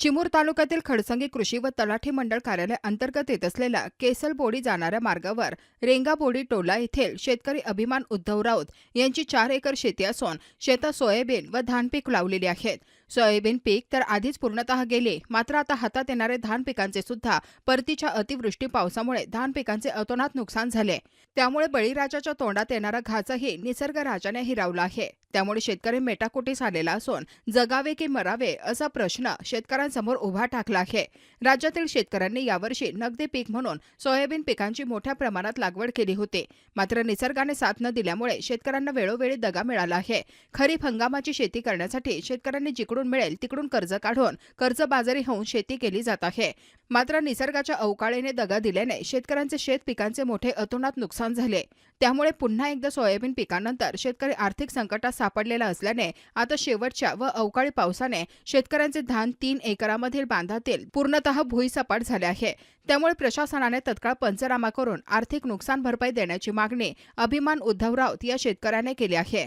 चिमूर तालुक्यातील खडसंगी कृषी व तलाठी मंडळ कार्यालय अंतर्गत येत असलेल्या केसलबोडी जाणाऱ्या मार्गावर रेंगाबोडी टोला येथील शेतकरी अभिमान उद्धव राऊत यांची चार एकर शेती असून शेतात सोयाबीन व धान पीक लावलेली आहेत. सोयाबीन पीक तर आधीच पूर्णतः गेले. मात्र आता हातात येणारे धान पिकांचे सुद्धा परतीच्या अतिवृष्टी पावसामुळे धान पिकांचे अतोनात नुकसान झाले. त्यामुळे बळीराजाच्या तोंडात येणारा घाचाही निसर्ग राजाने हिरावला आहे. त्यामुळे शेतकरी मेटाकुटीस आलेला असून जगावे की मरावे असा प्रश्न शेतकऱ्यांसमोर उभा ठाकला आहे. राज्यातील शेतकऱ्यांनी यावर्षी नगदी पीक म्हणून सोयाबीन पिकांची मोठ्या प्रमाणात लागवड केली होती. मात्र निसर्गाने साथ न दिल्यामुळे शेतकऱ्यांना वेळोवेळी दगा मिळाला आहे. खरीप हंगामाची शेती करण्यासाठी शेतकऱ्यांनी जिकडून मिळेल तिकडून कर्ज काढून कर्जबाजारी होऊन शेती केली जात आहे. मात्र निसर्गाच्या अवकाळीने दगा दिल्याने शेतकऱ्यांचे शेत पिकांचे मोठे अतोनात नुकसान झाले. त्यामुळे पुन्हा एकदा सोयाबीन पिकानंतर शेतकरी आर्थिक संकटात सापडलेला असल्याने आता शेवटच्या व अवकाळी पावसाने शेतकऱ्यांचे धान तीन एकरामधील बांधातील पूर्णतः भुईसपाट झाले आहे. त्यामुळे प्रशासनाने तत्काळ पंचनामा करून आर्थिक नुकसान भरपाई देण्याची मागणी अभिमान उद्धव राऊत या शेतकऱ्याने केली आहे.